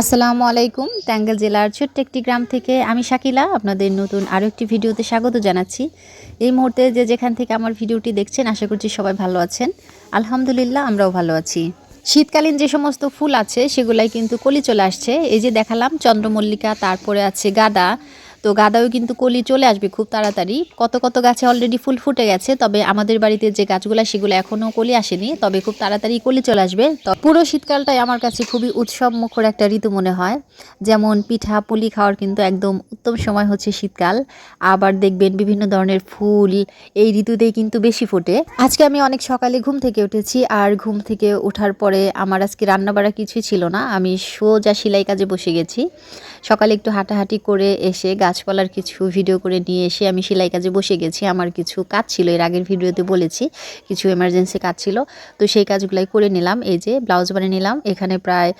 আসসালামু আলাইকুম, ট্যাঙ্গেল জেলার ছোট্ট একটি গ্রাম থেকে আমি শাকিলা আপনাদের নতুন আরও একটি ভিডিওতে স্বাগত জানাচ্ছি। এই মুহূর্তে যে যেখান থেকে আমার ভিডিওটি দেখছেন, আশা করছি সবাই ভালো আছেন। আলহামদুলিল্লাহ, আমরাও ভালো আছি। শীতকালীন যে সমস্ত ফুল আছে, সেগুলাই কিন্তু কলি চলে আসছে। এই যে দেখালাম চন্দ্রমল্লিকা, তারপরে আছে গাঁদা তো গাঁদাও কিন্তু কলি চলে আসবে খুব তাড়াতাড়ি। কত কত গাছে অলরেডি ফুল ফুটে গেছে, তবে আমাদের বাড়িতে যে গাছগুলো, সেগুলো এখনও কলি আসেনি, তবে খুব তাড়াতাড়ি কলি চলে আসবে। তো পুরো শীতকালটাই আমার কাছে খুবই উৎসব মুখর একটা ঋতু মনে হয়। যেমন পিঠা, পুলি খাওয়ার কিন্তু একদম উত্তম সময় হচ্ছে শীতকাল। আবার দেখবেন বিভিন্ন ধরনের ফুল, এই ঋতুতেই কিন্তু বেশি ফোটে। আজকে আমি অনেক সকালে ঘুম থেকে উঠেছি, আর ঘুম থেকে ওঠার পরে আমার আজকে রান্নাবাড়া কিছুই ছিল না। আমি সোজা সেলাই কাজে বসে গেছি। সকালে একটু হাঁটাহাঁটি করে এসে গাছপালার কিছু ভিডিও করে নিয়ে এসে আমি সেলাই কাজে বসে গেছি। আমার কিছু কাজ ছিল, এর আগের ভিডিওতে বলেছি, কিছু এমার্জেন্সি কাজ ছিল। তো সেই কাজগুলাই করে নিলাম, এই যে ব্লাউজ বানিয়ে নিলাম। এখানে প্রায়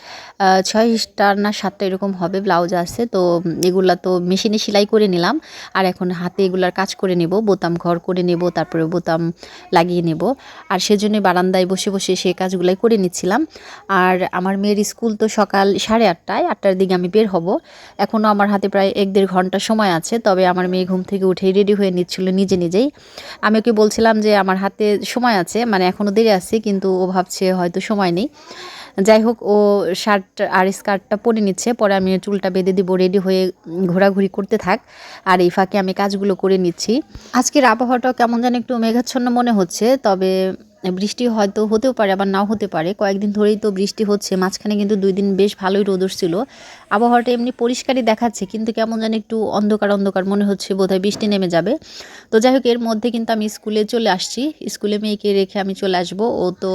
ছয়টা না সাতটা এরকম হবে ব্লাউজ আছে। তো এগুলা তো মেশিনে সেলাই করে নিলাম। আর এখন হাতে এগুলার কাজ করে নেব, বোতাম ঘর করে নেব তারপরে বোতাম লাগিয়ে নেব। আর সেজন্য বারান্দায় বসে বসে সেই কাজগুলাই করে নিচ্ছিলাম। আর আমার মেয়ের স্কুল তো সকাল সাড়ে আটটায়, আটটার দিকে আমি বের হব। এখনও আমার হাতে প্রায় এক দেড় ঘণ্টা সময় আছে, তবে আমার মেয়ে ঘুম থেকে উঠেই রেডি হয়ে নিচ্ছিল নিজে নিজেই। আমি ওকে বলছিলাম যে আমার হাতে সময় আছে মানে এখনও দেরি আছে, কিন্তু ও ভাবছে হয়তো সময় নেই। যাই হোক, ও শার্ট আর স্কার্টটা পরে নিচ্ছে, পরে আমি চুলটা বেঁধে দিব রেডি হয়ে ঘোরাঘুরি করতে থাক। আর এই ফাঁকে আমি কাজগুলো করে নিচ্ছি। আজকের আবহাওয়াটা কেমন যেন একটু মেঘাচ্ছন্ন মনে হচ্ছে, তবে বৃষ্টি হয়তো হতেও পারে, আবার নাও হতে পারে। কয়েকদিন ধরেই তো বৃষ্টি হচ্ছে, মাঝখানে কিন্তু দুই দিন বেশ ভালোই রোদ ছিল আবহাওয়াটা এমনি পরিষ্কারই দেখাচ্ছে, কিন্তু কেমন যেন একটু অন্ধকার অন্ধকার মনে হচ্ছে, বোধহয় বৃষ্টি নেমে যাবে। তো যাই হোক, এর মধ্যে কিন্তু আমি স্কুলে চলে আসছি। স্কুলে মেয়েকে রেখে আমি চলে আসব। ও তো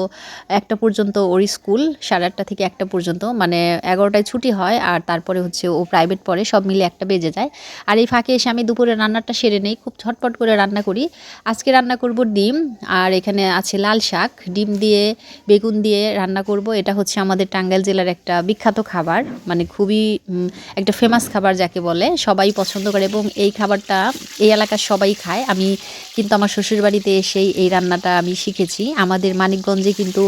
একটা পর্যন্ত ওর স্কুল, সাড়ে আটটা থেকে একটা পর্যন্ত মানে এগারোটায় ছুটি হয়, আর তারপরে হচ্ছে ও প্রাইভেট পড়ে, সব মিলে একটা বেজে যায়। আর এই ফাঁকে এসে আমি দুপুরে রান্নাটা সেরে নেই, খুব ঝটপট করে রান্না করি। আজকে রান্না করব ডিম, আর এখানে আছে লাল শাক, ডিম দিয়ে, বেগুন দিয়ে রান্না করব। এটা হচ্ছে আমাদের টাঙ্গাইল জেলার একটা বিখ্যাত খাবার মানে খুবই একটা ফেমাস খাবার যাকে বলে, সবাই পছন্দ করে এবং এই খাবারটা এই এলাকার সবাই খায়। আমি কিন্তু আমার শ্বশুরবাড়িতে এসেই এই রান্নাটা আমি শিখেছি। আমাদের মানিকগঞ্জে কিন্তু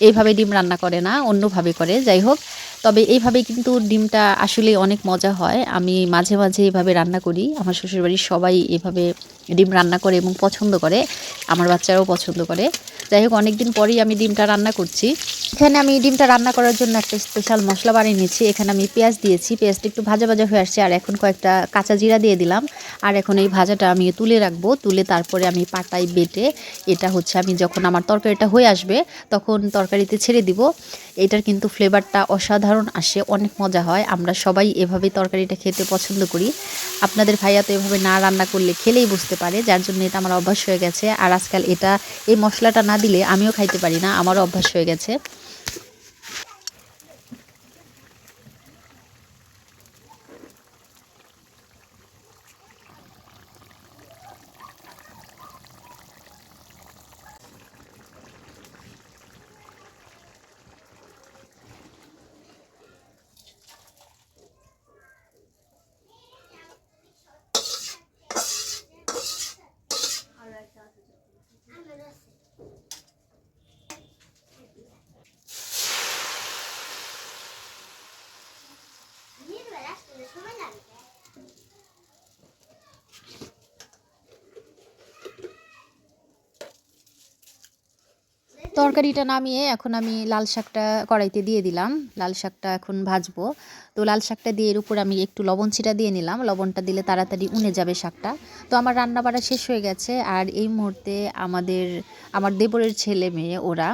এইভাবে ডিম রান্না করে না, অন্যভাবে করে। যাই হোক, তবে এইভাবে কিন্তু ডিমটা আসলে অনেক মজা হয়। আমি মাঝে মাঝে এভাবে রান্না করি। আমার শ্বশুরবাড়ির সবাই এভাবে ডিম রান্না করে এবং পছন্দ করে। আমার বাচ্চারাও পছন্দ করে। যাই হোক, অনেকদিন পরেই আমি ডিমটা রান্না করছি। এখানে আমি ডিমটা রান্না করার জন্য একটা স্পেশাল মশলা বানিয়ে নিয়েছি। এখানে আমি পেঁয়াজ দিয়েছি। পেঁয়াজটা একটু ভাজা ভাজা হয়ে আসছে। আর এখন কয়েকটা কাঁচা জিরা দিয়ে দিলাম। আর এখন এই ভাজাটা আমি তুলে রাখব। তুলে তারপরে আমি পাটায় বেটে এটা হচ্ছে আমি যখন আমার তরকারিটা হয়ে আসবে, তখন তরকারিতে ছেড়ে দিব। এটার কিন্তু ফ্লেভারটা অসাধারণ আসে, অনেক মজা হয়। আমরা সবাই এভাবেই তরকারিটা খেতে পছন্দ করি। আপনাদের ভাইয়া তো এভাবে না রান্না করলে খেলেই বুঝতে পারে। যার জন্য এটা আমার অভ্যাস হয়ে গেছে। আর আজকাল এটা এই মশলাটা না দিলে আমিও খাইতে পারি না। আমারও অভ্যাস হয়ে গেছে। তরকারিটা নামিয়ে এখন আমি লাল শাকটা কড়াইতে দিয়ে দিলাম। লাল শাকটা এখন ভাজবো। তো লাল শাকটা দিয়ে এর উপর আমি একটু লবণ ছিটা দিয়ে নিলাম। লবণটা দিলে তাড়াতাড়ি উনে যাবে শাকটা। তো আমার রান্না বাড়া শেষ হয়ে গেছে। আর এই মুহূর্তে আমাদের, আমার দেবরের ছেলে মেয়ে ওরা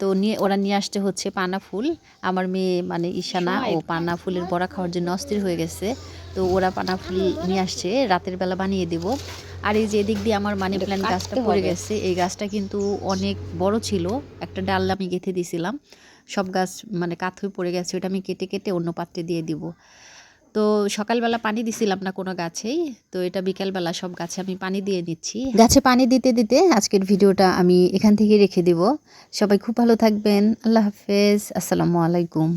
তো নিয়ে ওরা নিয়ে আসতে হচ্ছে পানা ফুল। আমার মেয়ে মানে ঈশানা ও পানা ফুলের বড়া খাওয়ার জন্য অস্থির হয়ে গেছে। তো ওরা পানা ফুল নিয়ে আসছে রাতের বেলা বানিয়ে দেব। আর এই যে এদিক দিয়ে আমার মানি প্ল্যান্ট গাছটা পড়ে গেছে এই গাছটা কিন্তু অনেক বড় ছিল। একটা ডাল আমি গেঁথে দিয়েছিলাম সব গাছ মানে কাত হয়ে পড়ে গেছে ওটা আমি কেটে কেটে অন্য পাত্রে দিয়ে দিব। তো সকালবেলা পানি দিছিলাম না কোনো গাছেই, তো এটা বিকালবেলা সব গাছে আমি পানি দিয়ে দিচ্ছি গাছে পানি দিতে দিতে আজকের ভিডিওটা আমি এখান থেকে রেখে দিব। সবাই খুব ভালো থাকবেন। আল্লাহ হাফেজ। আসসালামু আলাইকুম।